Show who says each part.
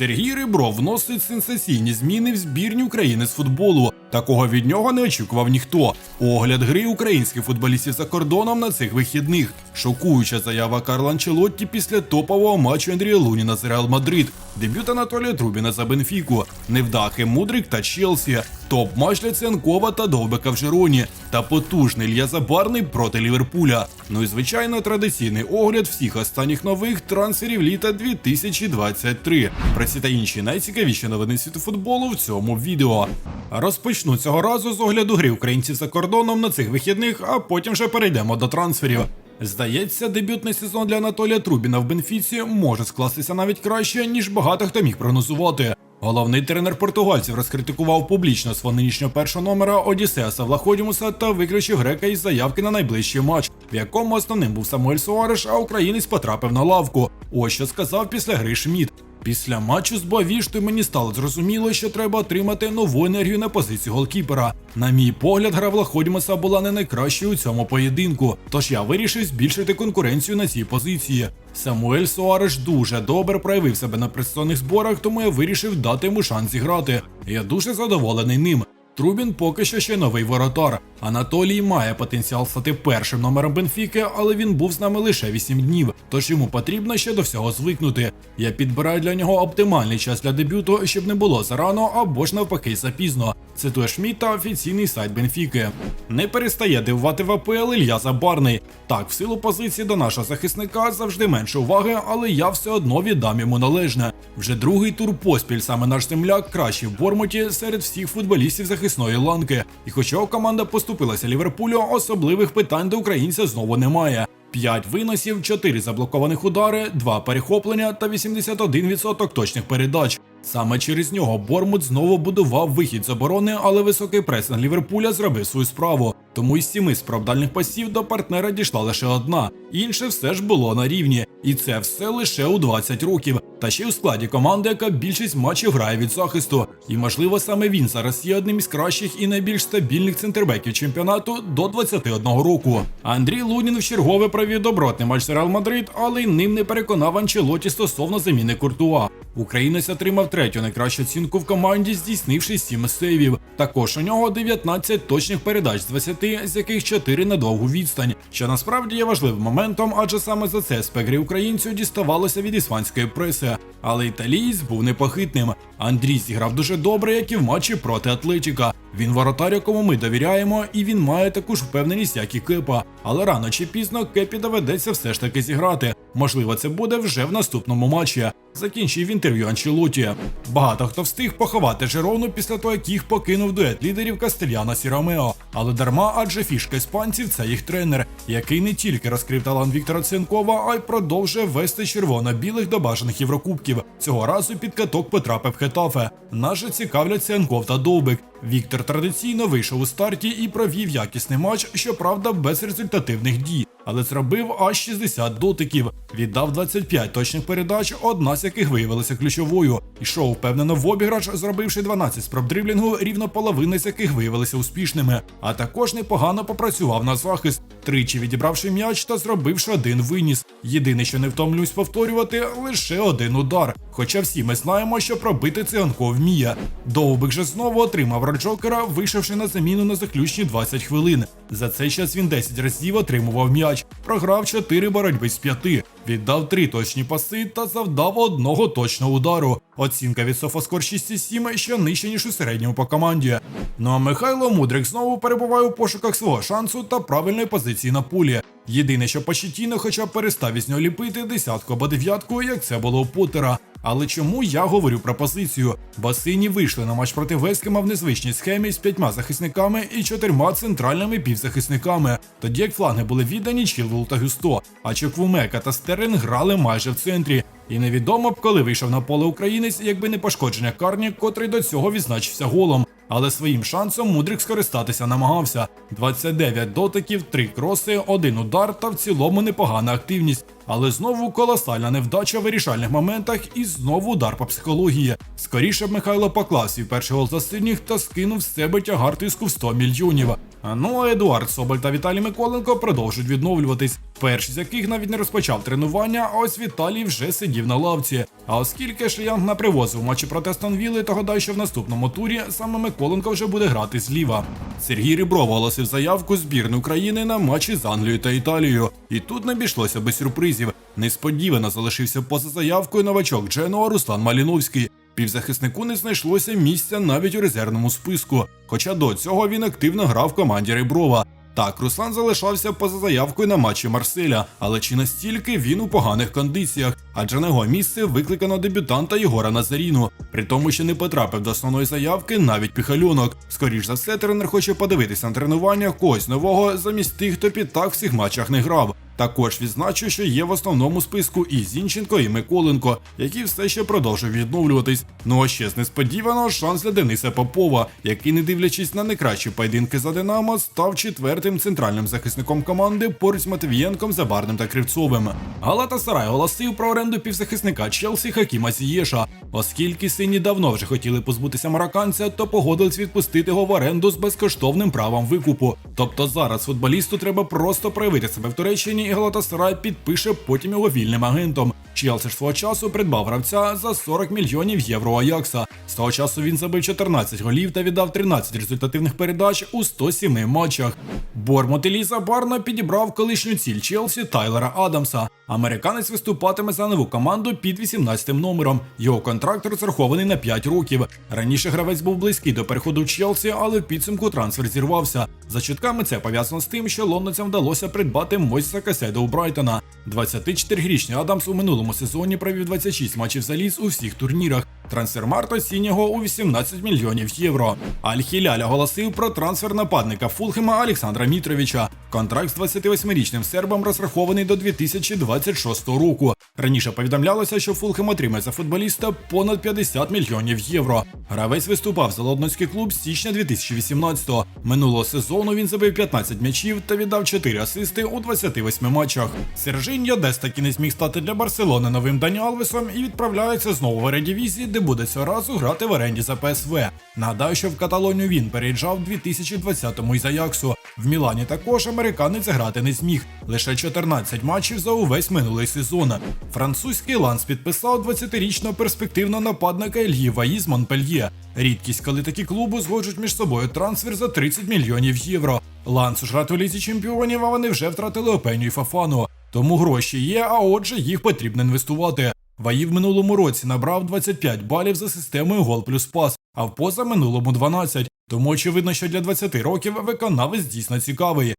Speaker 1: Сергій Рибров вносить сенсаційні зміни в збірні України з футболу. Такого від нього не очікував ніхто. Огляд гри українських футболістів за кордоном на цих вихідних. Шокуюча заява Карла Анчелотті після топового матчу Андрія Луніна з Реал Мадрид. Дебют Анатолія Трубіна за Бенфіку. Невдахи Мудрик та Челсі. Топ-матч для Цянкова та Довбика в Жероні. Та потужний Ілья Забарний проти Ліверпуля. Ну і звичайно традиційний огляд всіх останніх нових трансферів літа 2023. Про ці та інші найцікавіші новини світу футболу в цьому відео. Розпочну цього разу з огляду гри українців за кордоном на цих вихідних, а потім вже перейдемо до трансферів. Здається, дебютний сезон для Анатолія Трубіна в Бенфіці може скластися навіть краще, ніж багато хто міг прогнозувати. Головний тренер португальців розкритикував публічно свого нинішнього першого номера Одіссеса Влаходімуса та виключив грека із заявки на найближчий матч, в якому основним був Самуель Суареш, а українець потрапив на лавку. Ось що сказав після гри Шміт. Після матчу з Бавішти мені стало зрозуміло, що треба отримати нову енергію на позицію голкіпера. На мій погляд, гра Влаходімуса була не найкращою у цьому поєдинку, тож я вирішив збільшити конкуренцію на цій позиції. Самуель Суареш дуже добре проявив себе на представних зборах, тому я вирішив дати йому шанс зіграти. Я дуже задоволений ним. Трубін поки що ще новий воротар. Анатолій має потенціал стати першим номером Бенфіки, але він був з нами лише 8 днів, тож йому потрібно ще до всього звикнути. Я підбираю для нього оптимальний час для дебюту, щоб не було зарано або ж навпаки запізно. Цитує Шміт та офіційний сайт Бенфіки. Не перестає дивувати в АПЛ Ілья Забарний. Так, в силу позиції до нашого захисника завжди менше уваги, але я все одно віддам йому належне. Вже другий тур поспіль саме наш земляк кращий в Бормуті серед всіх футболістів захисної ланки. І хоча команда поступилася Ліверпулю, особливих питань до українця знову немає. 5 виносів, 4 заблокованих удари, 2 перехоплення та 81% точних передач. Саме через нього Бормут знову будував вихід з оборони, але високий пресинг Ліверпуля зробив свою справу. Тому із сіми справдальних пасів до партнера дійшла лише одна. Інше все ж було на рівні. І це все лише у 20 років. Та ще й у складі команди, яка більшість матчів грає від захисту. І можливо саме він зараз є одним із кращих і найбільш стабільних центрбеків чемпіонату до 21 року. Андрій Лунін в чергове провів добротний матч з Реал Мадрид, але й ним не переконав Анчелоті стосовно заміни Куртуа. Українець отримав третю найкращу оцінку в команді, здійснивши 7 сейвів. Також у нього 19 точних передач з 20, з яких 4 на довгу відстань, що насправді є важливим моментом, адже саме за це спегрі українцю діставалося від іспанської преси. Але італієць був непохитним. Андрій зіграв дуже добре, як і в матчі проти Атлетіка. Він воротар, якому ми довіряємо, і він має таку ж впевненість, як і Кепа. Але рано чи пізно Кепі доведеться все ж таки зіграти. Можливо, це буде вже в наступному матчі. Закінчив інтерв'ю Анчелоті. Багато хто встиг поховати Жерону після того, як їх покинув дует лідерів Кастельяна Сіромео. Але дарма, адже фішка іспанців це їх тренер, який не тільки розкрив талант Віктора Ценкова, а й продовжує вести червоно-білих до бажаних єврокубків. Цього разу під каток потрапив Хетафе. Нас же цікавлять та Довбик. Віктор традиційно вийшов у старті і провів якісний матч, щоправда, без результативних дій. Але зробив аж 60 дотиків, віддав 25 точних передач, одна з яких виявилася ключовою. Ішов впевнено в обіграш, зробивши 12 спроб дріблінгу, рівно половина з яких виявилися успішними. А також непогано попрацював на захист, тричі відібравши м'яч та зробивши один виніс. Єдине, що не втомлююсь повторювати, лише один удар. Хоча всі ми знаємо, що пробити циганко вміє. Довбик же знову отримав раджокера, вийшовши на заміну на заключні 20 хвилин. За цей час він 10 разів отримував м'яч, програв 4 боротьби з 5, віддав 3 точні паси та завдав одного точного удару. Оцінка від Софоскор 6,7, що нижче, ніж у середньому по команді. Ну а Михайло Мудрик знову перебуває у пошуках свого шансу та правильної позиції на полі. Єдине, що Почетіно хоча б перестав із нього ліпити десятку або дев'ятку, як це було у Поттера. Але чому я говорю про позицію? Басині вийшли на матч проти Вескема в незвичній схемі з п'ятьма захисниками і чотирма центральними півзахисниками, тоді як фланги були віддані Чілвелу та Гюсто, а Чеквумека та Стерен грали майже в центрі. І невідомо б, коли вийшов на поле українець, якби не пошкодження Карні, котрий до цього відзначився голом. Але своїм шансом Мудрик скористатися намагався. 29 дотиків, 3 кроси, один удар та в цілому непогана активність. Але знову колосальна невдача в вирішальних моментах і знову удар по психології. Скоріше б Михайло поклав свій перший гол за синіх та скинув з себе тягар тиску в 100 мільйонів. Ну а Едуард Соболь та Віталій Миколенко продовжують відновлюватись. Перший з яких навіть не розпочав тренування, ось Віталій вже сидів на лавці. А оскільки Шліянг на привозив матчі проти Астон Вілли, то гадаю, що в наступному турі саме Миколенко вже буде грати зліва. Сергій Рібров оголосив заявку збірної України на матчі з Англією та Італією. І тут не обійшлося без сюрпризів. Несподівано залишився поза заявкою новачок Дженуа Руслан Маліновський. Півзахиснику не знайшлося місця навіть у резервному списку, хоча до цього він активно грав в команді Реброва. Так, Руслан залишався поза заявкою на матчі Марселя, але чи настільки він у поганих кондиціях? Адже на його місце викликано дебютанта Єгора Назаріну, при тому, що не потрапив до основної заявки навіть піхальонок. Скоріш за все, тренер хоче подивитися на тренування когось нового замість тих, хто під так в всіх матчах не грав. Також відзначу, що є в основному списку і Зінченко, і Миколенко, які все ще продовжують відновлюватись. Ну а ще з несподіваного шанс для Дениса Попова, який, не дивлячись на найкращі поєдинки за Динамо, став четвертим центральним захисником команди поруч з Матвієнком, Забарним та Кривцовим. Галата Сарай оголосив про оренду півзахисника Челсі Хакіма Сієша. Оскільки сині давно вже хотіли позбутися марокканця, то погодились відпустити його в оренду з безкоштовним правом викупу. Тобто зараз футболісту треба просто проявити себе в Туреччині, і Галатасарай підпише потім його вільним агентом. Челсі ж свого часу придбав гравця за 40 мільйонів євро Аякса. З того часу він забив 14 голів та віддав 13 результативних передач у 107 матчах. Бормот і Ліза Барна підібрав колишню ціль Челсі Тайлера Адамса. Американець виступатиме за нову команду під 18 номером. Його контракт розрахований на 5 років. Раніше гравець був близький до переходу в Челсі, але в підсумку трансфер зірвався. За чутками це пов'язано з тим, що лондонцям вдалося придбати Мойса Каседа у Брайтона. 24-річний Адамс у минулому сезоні провів 26 матчів за ліс у всіх турнірах. Трансфермарт оцінює його у 18 мільйонів євро. Аль-Хіляль оголосив про трансфер нападника Фулхема Олександра Мітровича. Контракт з 28-річним сербом розрахований до 2026 року. Раніше повідомлялося, що Фулхем отримає за футболіста понад 50 мільйонів євро. Гравець виступав за лондонський клуб з січня 2018-го. Минулого сезону він забив 15 м'ячів та віддав 4 асисти у 28 матчах. Сержиньо Дес таки не зміг стати для Барселони новим Дані Алвесом і відправляється знову в Ередівізі, де буде цього разу грати в оренді за ПСВ. Нагадаю, що в Каталонію він переїжджав у 2020-му із Аяксу. В Мілані також американець грати не зміг. Лише 14 матчів за увесь минулий сезон. Французький ланс підписав 20-річного перспективного нападника Ільї Ваї з Монпельє. Рідкість, коли такі клуби згоджують між собою трансфер за 30 мільйонів євро. Ланс ж у лізі чемпіонів, а вони вже втратили Опеню і Фафану. Тому гроші є, а отже, їх потрібно інвестувати. Ваї в минулому році набрав 25 балів за системою гол плюс пас, а в позаминулому 12. Тому очевидно, що для 20 років виконавець дійсно цікавий.